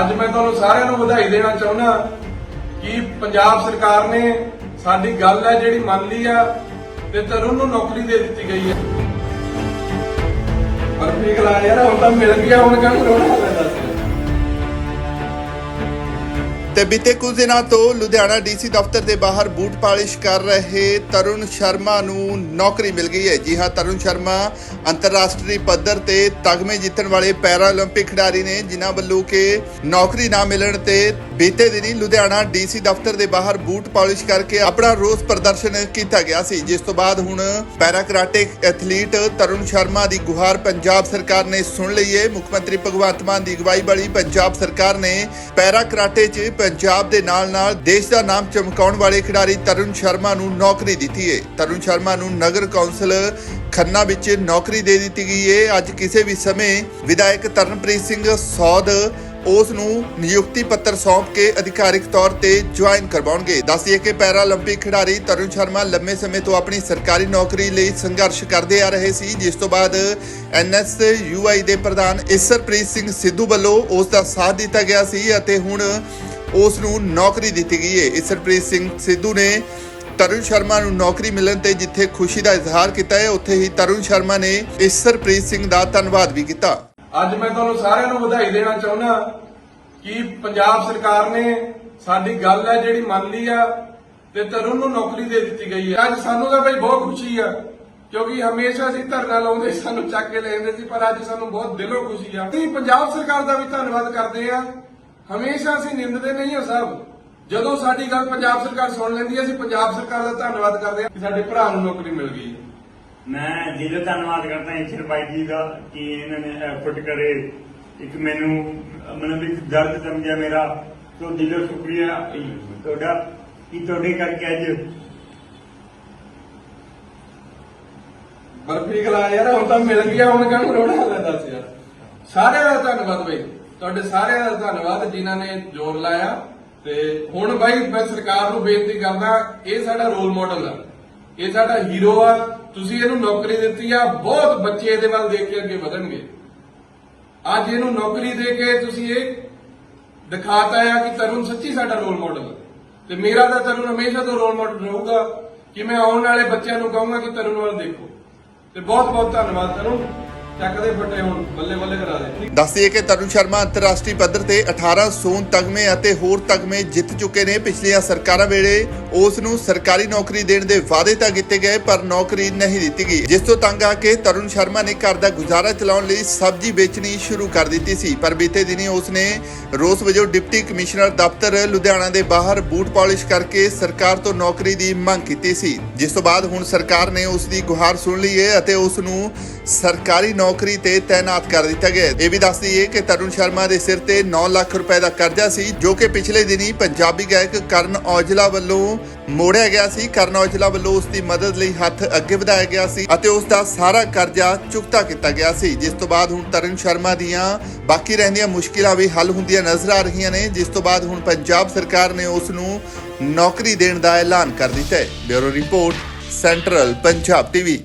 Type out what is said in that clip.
ਅੱਜ ਮੈਂ ਤੁਹਾਨੂੰ ਸਾਰਿਆਂ ਨੂੰ ਵਧਾਈ ਦੇਣਾ ਚਾਹੁੰਦਾ ਕਿ ਪੰਜਾਬ ਸਰਕਾਰ ਨੇ ਸਾਡੀ ਗੱਲ ਹੈ ਜਿਹੜੀ ਮੰਨ ਲਈ ਆ ਤੇ ਤਰੁਣ ਨੂੰ ਨੌਕਰੀ ਦੇ ਦਿੱਤੀ ਗਈ ਹੈ। ਪਰ ਠੀਕ ਲਾ ਯਾਰ, ਹੁਣ ਤਾਂ ਮਿਲ ਗਿਆ, ਹੁਣ ਕਾਹਨੂੰ ਰੋਣਾ ਪੈਂਦਾ ਤੇ ਬੀਤੇ ਕੁਝ ਦਿਨਾਂ ਤੋਂ ਲੁਧਿਆਣਾ ਡੀਸੀ ਦਫ਼ਤਰ ਦੇ ਬਾਹਰ ਬੂਟ ਪਾਲਿਸ਼ ਕਰ ਰਹੇ ਤਰੁਣ ਸ਼ਰਮਾ ਨੂੰ ਨੌਕਰੀ ਮਿਲ ਗਈ ਹੈ ਜੀ ਹਾਂ ਤਰੁਣ ਸ਼ਰਮਾ ਅੰਤਰਰਾਸ਼ਟਰੀ ਪੱਧਰ ਤੇ ਤਗਮੇ ਜਿੱਤਣ ਵਾਲੇ ਪੈਰਾ 올림픽 ਖਿਡਾਰੀ ਨੇ ਜਿਨ੍ਹਾਂ ਵੱਲੋਂ ਕਿ ਨੌਕਰੀ ਨਾ ਮਿਲਣ ਤੇ ਬੀਤੇ ਦਿਨੀ ਲੁਧਿਆਣਾ ਡੀਸੀ ਦਫ਼ਤਰ ਦੇ ਬਾਹਰ ਬੂਟ ਪਾਲਿਸ਼ ਕਰਕੇ ਆਪਣਾ ਰੋਸ ਪ੍ਰਦਰਸ਼ਨ ਕੀਤਾ ਗਿਆ ਸੀ, ਜਿਸ ਤੋਂ ਬਾਅਦ ਹੁਣ para karate athlete Tarun Sharma ਦੀ ਗੁਹਾਰ ਪੰਜਾਬ ਸਰਕਾਰ ਨੇ ਸੁਣ ਲਈ ਹੈ ਮੁੱਖ ਮੰਤਰੀ ਭਗਵੰਤ ਮਾਨ ਦੀ ਅਗਵਾਈ ਵਾਲੀ ਪੰਜਾਬ ਸਰਕਾਰ ਨੇ ਪੈਰਾ ਕਰਾਟੇ 'ਚ ਪੰਜਾਬ ਦੇ ਨਾਲ-ਨਾਲ ਦੇਸ਼ ਦਾ ਨਾਮ ਚਮਕਾਉਣ ਵਾਲੇ ਖਿਡਾਰੀ ਤਰੁਣ ਸ਼ਰਮਾ ਨੂੰ ਨੌਕਰੀ ਦਿੱਤੀ ਹੈ ਤਰੁਣ ਸ਼ਰਮਾ ਨੂੰ ਨਗਰ ਕੌਂਸਲ ਖੰਨਾ ਵਿੱਚ ਨੌਕਰੀ ਦੇ ਦਿੱਤੀ ਗਈ ਹੈ ਅੱਜ ਕਿਸੇ ਵੀ ਸਮੇਂ ਵਿਧਾਇਕ ਤਰਨਪ੍ਰੀਤ ਸਿੰਘ ਸੌਦ ਉਸ ਨੂੰ ਨਿਯੁਕਤੀ ਪੱਤਰ ਸੌਂਪ ਕੇ ਅਧਿਕਾਰਿਕ ਤੌਰ ਤੇ ਜੁਆਇਨ ਕਰਵਾਉਣਗੇ ਦੱਸਦੀਏ ਕਿ ਪੈਰਾ 올림픽 ਖਿਡਾਰੀ ਤਰੁਣ ਸ਼ਰਮਾ ਲੰਮੇ ਸਮੇਂ ਤੋਂ ਆਪਣੀ ਸਰਕਾਰੀ ਨੌਕਰੀ ਲਈ ਸੰਘਰਸ਼ ਕਰਦੇ ਆ ਰਹੇ ਸੀ ਜਿਸ ਤੋਂ ਬਾਅਦ ਐਨਐਸਯੂਆਈ ਦੇ ਪ੍ਰਧਾਨ ਇਸਰਪ੍ਰੀਤ ਸਿੰਘ ਸਿੱਧੂ ਵੱਲੋਂ ਉਸ ਦਾ ਸਾਥ ਦਿੱਤਾ ਗਿਆ ਸੀ ਅਤੇ ਹੁਣ ਉਸ ਨੂੰ ਨੌਕਰੀ ਦਿੱਤੀ ਗਈ ਹੈ ਇਸਰਪ੍ਰੀਤ ਸਿੰਘ ਸਿੱਧੂ ਨੇ ਤਰੁਣ ਸ਼ਰਮਾ ਨੂੰ ਨੌਕਰੀ ਮਿਲਣ ਤੇ ਜਿੱਥੇ ਖੁਸ਼ੀ ਦਾ ਇਜ਼ਹਾਰ ਕੀਤਾ ਹੈ ਉੱਥੇ ਹੀ ਤਰੁਣ ਸ਼ਰਮਾ ਨੇ ਇਸਰਪ੍ਰੀਤ ਸਿੰਘ ਦਾ ਧੰਨਵਾਦ ਵੀ ਕੀਤਾ ਅੱਜ ਮੈਂ ਤੁਹਾਨੂੰ ਸਾਰਿਆਂ ਨੂੰ ਵਧਾਈ ਦੇਣਾ ਚਾਹੁੰਦਾ ਕਿ ਪੰਜਾਬ ਸਰਕਾਰ ਨੇ ਸਾਡੀ ਗੱਲ ਹੈ ਜਿਹੜੀ ਮੰਨ ਲਈ ਆ ਤੇ ਤਰੁਣ ਨੂੰ ਨੌਕਰੀ ਦੇ ਦਿੱਤੀ ਗਈ ਹੈ। ਅੱਜ ਸਾਨੂੰ ਤਾਂ ਬਈ ਬਹੁਤ ਖੁਸ਼ੀ ਆ, ਕਿਉਂਕਿ ਹਮੇਸ਼ਾ ਅਸੀਂ ਧਰਨਾ ਲਾਉਂਦੇ ਸਾਨੂੰ ਚੱਕ ਕੇ ਲੈ ਜਾਂਦੇ ਸੀ, ਪਰ ਅੱਜ ਸਾਨੂੰ ਬਹੁਤ ਦਿਲੋਂ ਖੁਸ਼ੀ ਆ। ਅਸੀਂ ਪੰਜਾਬ ਸਰਕਾਰ ਦਾ ਵੀ ਧੰਨਵਾਦ ਕਰਦੇ ਆ ਹਮੇਸ਼ਾ ਅਸੀਂ ਨਿੰਦਦੇ ਨਹੀਂ ਹਾਂ ਸਭ। ਜਦੋਂ ਸਾਡੀ ਗੱਲ ਪੰਜਾਬ ਸਰਕਾਰ ਸੁਣ ਲੈਂਦੀ ਹੈ, ਅਸੀਂ ਪੰਜਾਬ ਸਰਕਾਰ ਦਾ ਧੰਨਵਾਦ ਕਰਦੇ ਆ ਕਿ ਸਾਡੇ ਭਰਾ ਨੂੰ ਨੌਕਰੀ ਮਿਲ ਗਈ। ਮੈਂ ਦਿਲੋਂ ਧੰਨਵਾਦ ਕਰਦਾ ਇੰਦਰ ਬਾਈ ਜੀ ਦਾ ਕਿ ਇਹਨਾਂ ਨੇ ਐਫਰਟ ਕਰੇ। ਇੱਕ ਮੈਨੂੰ, ਮਤਲਬ ਇੱਕ ਦਰਦ ਸਮਝਿਆ ਮੇਰਾ, ਤੋਂ ਦਿਲੋਂ ਸ਼ੁਕਰੀਆ ਤੁਹਾਡਾ, ਕਿ ਤੁਹਾਡੇ ਕਰਕੇ ਅੱਜ ਬਰਫੀ ਖਲਾ ਯਾਰ, ਹੁਣ ਤਾਂ ਮਿਲ ਗਿਆ ਹੁਣ ਕਾਹਨੂੰ ਰੋਣਾ ਲੈਂਦਾ ਸੀ ਯਾਰ। ਸਾਰਿਆਂ ਦਾ ਧੰਨਵਾਦ ਬਈ। ਤੁਹਾਡੇ ਸਾਰਿਆਂ ਦਾ ਧੰਨਵਾਦ ਜਿਨ੍ਹਾਂ ਨੇ ਜ਼ੋਰ ਲਾਇਆ। ਤੇ ਹੁਣ ਬਾਈ, ਮੈਂ ਸਰਕਾਰ ਨੂੰ ਬੇਨਤੀ ਕਰਦਾ, ਇਹ ਸਾਡਾ ਰੋਲ ਮਾਡਲ ਆ। ਇਹ ਸਾਡਾ ਹੀਰੋ ਆ। ਤੁਸੀਂ ਇਹਨੂੰ ਨੌਕਰੀ ਦਿੱਤੀ ਆ। ਬਹੁਤ ਬੱਚੇ ਇਹਦੇ ਵੱਲ ਦੇਖ ਕੇ ਅੱਗੇ ਵਧਣਗੇ। ਅੱਜ ਇਹਨੂੰ ਨੌਕਰੀ ਦੇ ਕੇ ਤੁਸੀਂ ਇਹ ਦਿਖਾਤਾ ਆ ਕਿ ਤਰੁਣ ਸੱਚੀ ਸਾਡਾ ਰੋਲ ਮਾਡਲ ਤੇ ਮੇਰਾ ਤਾਂ ਤਰੁਣ ਹਮੇਸ਼ਾ ਤੋਂ ਰੋਲ ਮਾਡਲ ਰਹੂਗਾ। ਕਿ ਮੈਂ ਆਉਣ ਵਾਲੇ ਬੱਚਿਆਂ ਨੂੰ ਕਹੂੰਗਾ ਕਿ ਤਰੁਣ ਵੱਲ ਦੇਖੋ। ਤੇ ਬਹੁਤ ਬਹੁਤ ਧੰਨਵਾਦ ਤਰੁਣ। ਚੱਕਦੇ ਫੱਟੇ ਹੁਣ, ਬੱਲੇ ਬੱਲੇ ਕਰਾ ਦੇ। ਦੱਸਦੀਏ ਕਿ ਤਰੁਣ ਸ਼ਰਮਾ ਅੰਤਰਰਾਸ਼ਟਰੀ ਪੱਧਰ ਤੇ 18 ਸੋਨ ਤਗਮੇ ਅਤੇ ਹੋਰ ਤਗਮੇ ਜਿੱਤ ਚੁੱਕੇ ਨੇ। ਪਿਛਲੀਆਂ ਸਰਕਾਰਾਂ ਵੇਲੇ ਉਸ ਨੂੰ ਸਰਕਾਰੀ ਨੌਕਰੀ ਦੇਣ ਦੇ ਵਾਅਦੇ ਤਾਂ ਕੀਤੇ ਗਏ, ਪਰ ਨੌਕਰੀ ਨਹੀਂ ਦਿੱਤੀ ਗਈ। ਜਿਸ ਤੋਂ ਤੰਗ ਆ ਕੇ ਤਰੁਣ ਸ਼ਰਮਾ ਨੇ ਘਰ ਦਾ ਗੁਜ਼ਾਰਾ ਚਲਾਉਣ ਲਈ ਸਬਜ਼ੀ ਵੇਚਣੀ ਸ਼ੁਰੂ ਕਰ ਦਿੱਤੀ ਸੀ। ਪਰ ਬੀਤੇ ਦਿਨੀ ਉਸ ਨੇ ਰੋਸ ਵਜੋਂ ਡਿਪਟੀ ਕਮਿਸ਼ਨਰ ਦਫ਼ਤਰ ਲੁਧਿਆਣਾ ਦੇ ਬਾਹਰ ਬੂਟ ਪਾਲਿਸ਼ ਕਰਕੇ ਸਰਕਾਰ ਤੋਂ ਨੌਕਰੀ ਦੀ ਮੰਗ ਕੀਤੀ ਸੀ। ਜਿਸ ਤੋਂ ਬਾਅਦ ਹੁਣ ਸਰਕਾਰ ਨੇ ਉਸ ਦੀ ਗੁਹਾਰ ਸੁਣ ਲਈ ਹੈ ਅਤੇ ਉਸ ਨੂੰ ਸਰਕਾਰੀ ਨੌਕਰੀ ਤੇ ਤਾਇਨਾਤ ਕਰ ਦਿੱਤਾ ਗਿਆ ਇਹ ਵੀ ਦੱਸ ਦਈਏ ਕਿ ਤਰੁਣ ਸ਼ਰਮਾ ਦੇ ਸਿਰ ਤੇ 9 ਲੱਖ ਰੁਪਏ ਦਾ ਕਰਜ਼ਾ ਸੀ, ਜੋ ਕਿ ਪਿਛਲੇ ਦਿਨੀ ਪੰਜਾਬੀ ਗਾਇਕ ਕਰਨ ਔਜਲਾ ਵੱਲੋਂ ਮੋੜਿਆ ਗਿਆ ਸੀ। ਕਰਨ ਔਜਲਾ ਵੱਲੋਂ ਉਸ ਦੀ ਮਦਦ ਲਈ ਹੱਥ ਅੱਗੇ ਵਧਾਇਆ ਗਿਆ ਸੀ ਅਤੇ ਉਸ ਦਾ ਸਾਰਾ ਕਰਜ਼ਾ ਚੁਕਤਾ ਕੀਤਾ ਗਿਆ ਸੀ। ਜਿਸ ਤੋਂ ਬਾਅਦ ਹੁਣ ਤਰਨ ਸ਼ਰਮਾ ਦੀਆਂ ਬਾਕੀ ਰਹਿੰਦੀਆਂ ਮੁਸ਼ਕਿਲਾਂ ਵੀ ਹੱਲ ਹੁੰਦੀਆਂ ਨਜ਼ਰ ਆ ਰਹੀਆਂ ਨੇ। ਜਿਸ ਤੋਂ ਬਾਅਦ ਹੁਣ ਪੰਜਾਬ ਸਰਕਾਰ ਨੇ ਉਸ ਨੂੰ ਨੌਕਰੀ ਦੇਣ ਦਾ ਐਲਾਨ ਕਰ ਦਿੱਤਾ ਹੈ। Bureau report, central Punjab TV.